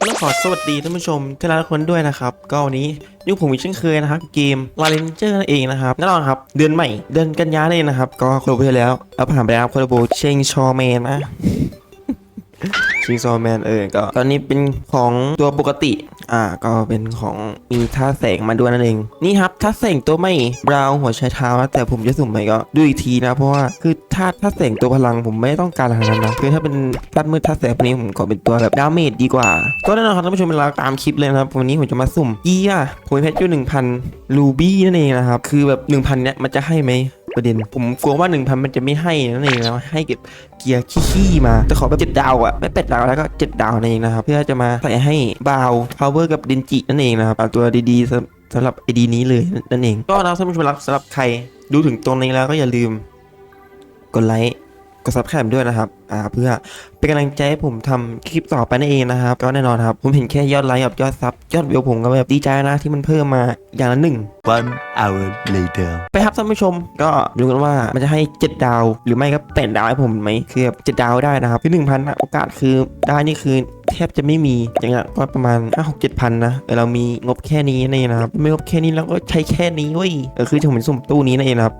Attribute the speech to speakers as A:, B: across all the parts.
A: ต้องขอสวัสดีท่านผู้ชมทุกคนด้วยนะครับ ก็วันนี้ยู่ผมอีกเช่นเคยนะครับ เกม l a r e n g e r นั่นเองนะครับแน่นอนครับเดือนใหม่ เดือนกันยาเองนะครับ ก็ครบไปแล้วแล้วผ่านไปแล้วคอร์โบเชงชอแมนนะชิงซอแมนเออก็ตอนนี้เป็นของตัวปกติ อ่าก็เป็นของมีท่าแสงมาด้วยนั่นเอง นี่ครับท่าแสงตัวไม่บราวหัวชายเท้าแต่ผมจะสุ่มไปก็ดูอีกทีนะเพราะว่าคือท่าท่าแสงตัวพลังผมไม่ต้องการขนาดนั้นนะคือถ้าเป็นท่ามืดท่าแสงพวกนี้ผมขอเป็นตัวแบบดาเมจดีกว่า ก็แน่นอนครับท่านผู้ชมเวลาตามคลิปเลยนะครับวันนี้ผมจะมาสุ่มเกียร์ผมเพชรอยู่หนึ่งพันลูบี้นั่นเองนะครับคือแบบหนึ่งพันเนี้ยมันจะให้ไหมประเด็นผมกลัวว่า 1,000 มันจะไม่ให้นั่นเองนะให้เก็บ เกียร์ขี้ๆมา แต่ขอแบบเจ็ดดาวอะไม่แปดดาวแล้วก็เจ็ดดาวนั่นเองนะครับ เพื่อจะมาใส่ให้บาวพาวเวอร์กับดินจินั่นเองนะครับเอาตัวดีๆสำสำหรับไอดีนี้เลยนั่นเอง ก็นะท่านผู้ชมรับสำหรับใครดูถึงตรงนี้แล้วก็อย่าลืม กดไลค์ กดซับสไครป์ด้วยนะครับอ่าเพื่อเป็นกำลังใจให้ผมทำคลิปต่อไปนั่นเองนะครับ ก็แน่นอนครับ ผมเห็นแค่ยอดไลค์กับยอดซับยอดวิวผมก็แบบดีใจนะที่มันเพิ่มมาอย่างละหนึ่ง
B: One hour later.
A: ไปครับท่านผู้ชมก็ดูกันว่ามันจะให้ 7 ดาว หรือไม่ก็8ดาวให้ผมไหมคือแบบ7ดาวได้นะครับคือ1,000โอกาสคือได้นี่คือแทบจะไม่มีอย่างเงี้ยก็ประมาณ5 6 7พันนะแต่เรามีงบแค่นี้นี่นะครับไม่งบแค่นี้เราก็ใช้แค่นี้เว้ยเออคือผมเป็นสุ่มตู้นี้นั่นเองนะครับ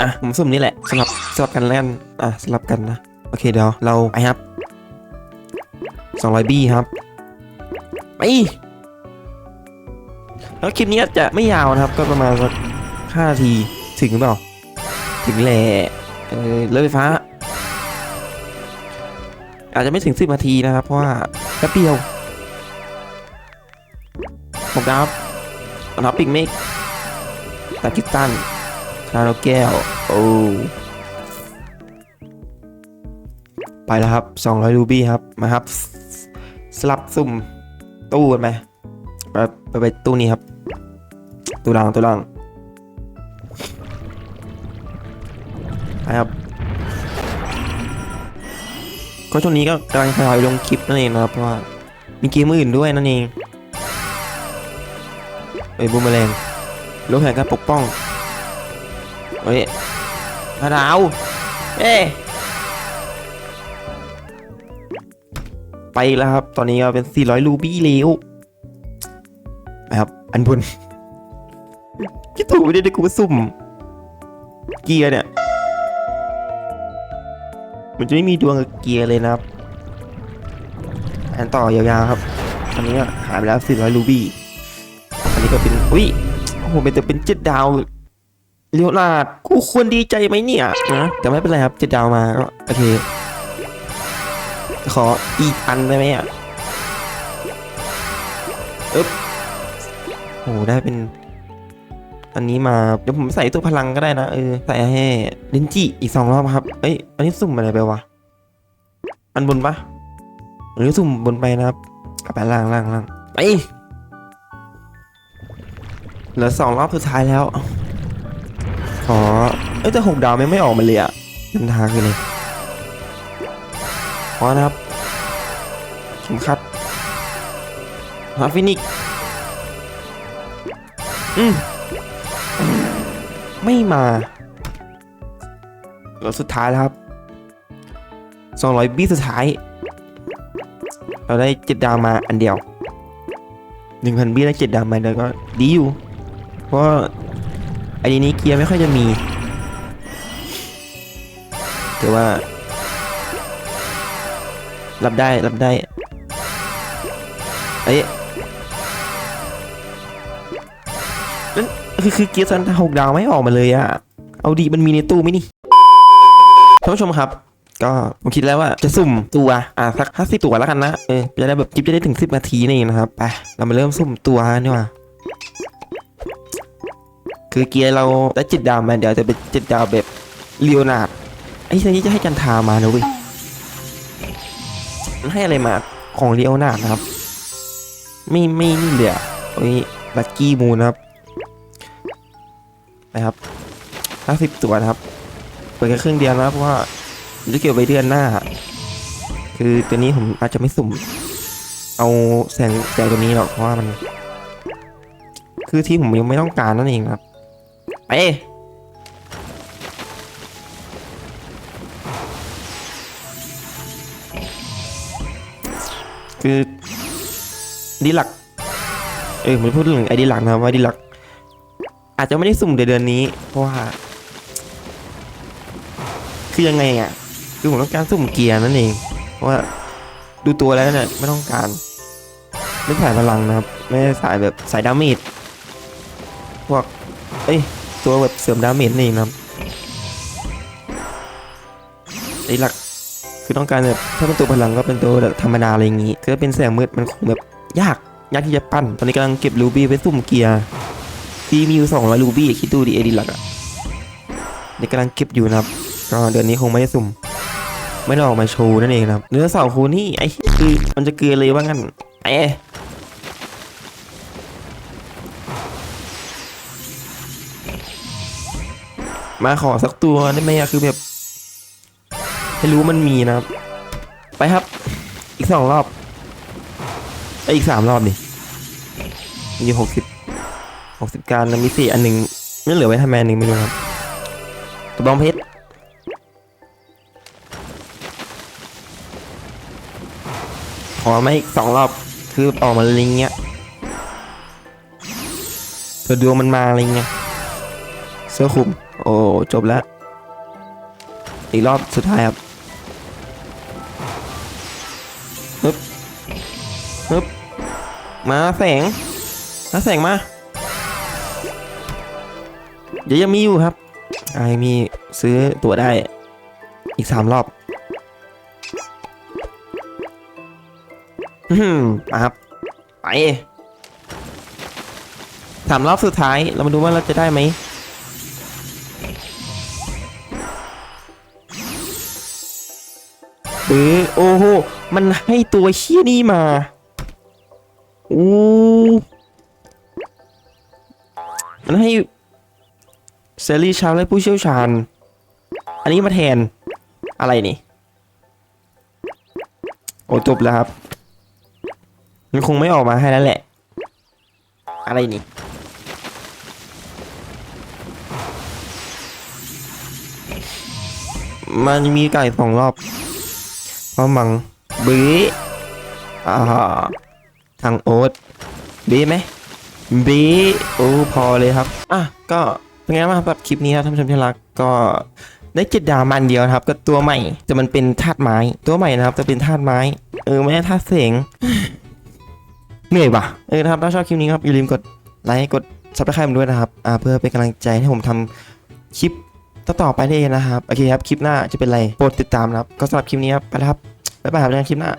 A: อะผมสุ่มนี่แหละสลับสลับกันแล้วกันอะสลับกันนะ โอเคเดี๋ยวเราไปครับ200บี้ครับไปแล้วคลิปนี้จะไม่ยาวนะครับ ก็ประมาณสักห้านาทีถึงหรือเปล่า ถึงแหละเออรถไฟฟ้า อาจจะไม่ถึงสิบนาทีนะครับ เพราะว่าแป๊บเดียวผมครับรับปิกเมกตากิตัน คาราแก้ว โอ้ไปแล้วครับ 200รูบี้ครับมาครับ สลับสุ่มตู้กันไหมไปไปไปตู้นี้ครับ ตู้ล่างตู้ล่างไปครับก็ช่วงนี้ก็กำลังทยอยลงคลิปนั่นเองนะครับเพราะว่ามีเกมอื่นด้วยนั่นเองเอ้ยบูมแมลงลบแห่งการปกป้อง เฮ้ยมาดาวเอ้ไปแล้วครับ ตอนนี้ก็เป็น 400 รูบี้แล้วนะครับ อันบนคิดถูกไม่ได้ได้กูมาซุ่ม เกียร์เนี่ย มันจะไม่มีดวงกับเกียร์เลยนะครับ อันต่อยาวๆครับ ตอนนี้หายไปแล้ว 400 รูบี้ อันนี้ก็เป็น อุ้ยโอ้โหเป็นแต่เป็นเจ็ดดาว เลียวนาดกูควรดีใจไหมเนี่ยนะแต่ไม่เป็นไรครับเจ็ดดาวมาก็โอเค ขออีกอันได้ไหมอะอึ๊บโอ้ได้เป็น อันนี้มา เดี๋ยวผมใส่ตัวพลังก็ได้นะ เออ ใส่ให้ลินจิอีกสองรอบครับ เอ้ย อันนี้สุ่มอะไรไปวะ อันบนปะหรือสุ่มบนไปนะครับกับไปล่างล่างล่างไปเหลือสองรอบสุดท้ายแล้ว ขอเอ้ยแต่หกดาวไม่ไม่ออกมาเลยอะยันทาคือเลยพอนะครับเข็มขัดหาฟินิกอืมไม่มาแล้วสุดท้ายแล้วครับ200บีสุดท้าย เราได้เจ็ดดาวมาอันเดียว1,000บีได้เจ็ดดาวมาเดียวก็ดีอยู่ เพราะ อ้นี้เกียร์ไม่ค่อยจะมี แต่ว่า รับได้รับได้เอ้ยนั่นคือคือเกียร์ซันหกดาวไม่ออกมาเลยอะเอาดีมันมีในตู้ไหมนี่ท่านผู้ชมครับก็ผมคิดแล้วว่าจะสุ่มตัวอะสักห้าสิบตัวแล้วกันนะเออจะได้แบบคลิปจะได้ถึงสิบนาทีนี่นะครับไปเรามาเริ่มสุ่มตัวนี่ว่า คือเกียร์เราได้จ็ดดาวมาเดี๋ยวจะเป็นจ็ดดาวแบบเลียวนาดไอ้ทีนี้จะให้จันทามานะเว้ยมันให้อะไรมาของเรียวหนานะครับไม่ไม่นี่เลยอะโอ้ยลักกี้มูนะครับนะครับห้าสิบตัวนะครับเปิดแค่ครึ่งเดียวนะเพราะว่าจะเก็บไว้เดือนหน้า คือตัวนี้ผมอาจจะไม่สุ่ม เอาแสงแสงตัวนี้หรอกเพราะว่ามัน คือที่ผมยังไม่ต้องการนั่นเองครับ ไปคือดีหลัก เออมันพูดถึงไอดีหลักนะครับว่าดีหลัก อาจจะไม่ได้สุ่มในเดือนนี้ เพราะว่า คือยังไงอะ คือผมต้องการสุ่มเกียร์นั่นเอง เพราะว่าดูตัวแล้วเนี่ยไม่ต้องการไม่สายพลังนะครับ ไม่สายแบบสายดาเมจพวก เอ้ย ตัวแบบเสริมดาเมจนี่นเองนะครับไอ้หลักคือต้องการแบบถ้าเป็นตัวพลังก็เป็นตัวแบบธรรมดาอะไรอย่างงี้คือถ้าเป็นแสงมืดมันคงแบบยากยากที่จะปั้น ตอนนี้กำลังเก็บรูบี้ไปสุ่มเกียร์ที่มีอยู่สองร้อยรูบี้คิดดูดิเอดีหลักอะนี่กำลังเก็บอยู่นะครับก็เดือนนี้คงไม่ได้สุ่ม ไม่ได้ออกมาโชว์นั่นเองนะครับเนื้อเสาคูนี่ไอ้คือมันจะเกลือเลยว่างั้นไอ้ มาขอสักตัวได้ไหมอะคือแบบ ให้รู้มันมีนะครับ ไปครับ อีกสองรอบไออีกสามรอบดิมีหกสิบหกสิบการแล้วมีสี่อันหนึ่งไม่เหลือไว้ทำไมนหนึ่งไม่รู้ครับกระบองเพชรขอมาอีกสองรอบคือออกมาลิงเงี้ยเกิดดวงมันมาอะไรเงี้ย เสื้อคลุม โอ้จบแล้ว อีกรอบสุดท้ายครับฮึบฮึบมาแสงมาแสงมา เดี๋ยวยังมีอยู่ครับ ไอมีซื้อตั๋วได้ อีกสามรอบอืมมาครับ ไปสามรอบสุดท้าย เรามาดูว่าเราจะได้ไหม เออโอ้โห มันให้ตัวเชี่ยนี่มาอู้มันให้เซรีชาวและผู้เชี่ยวชาญ อันนี้มาแทนอะไรนี่ โอ้จบแล้วครับ มันคงไม่ออกมาให้แล้วแหละ อะไรนี่มันมีไก่สองรอบ อมมังบีอ่าทางโอ๊ตบีไหมบีโอ้พอเลยครับ อะ ก็เป็นไงบ้างครับกับคลิปนี้ครับท่านผู้ชมที่รักก็ได้เจ็ดดาวมันเดียวนะครับกับตัวใหม่แต่มันเป็นธาตุไม้ ตัวใหม่นะครับจะเป็นธาตุไม้ เออไม่ใช่ธาตุเสียงเหนื่อยปะเออนะครับถ้าชอบคลิปนี้ครับอย่าลืมกดไลค์กดซับสไครต์ด้วยนะครับอ่าเพื่อเป็นกำลังใจให้ผมทำคลิปต่อๆไปได้นะครับโอเคครับคลิปหน้าจะเป็นอะไรโปรดติดตามนะครับก็สำหรับคลิปนี้ครับไปแล้วครับ บ๊ายบายครับในคลิปหน้า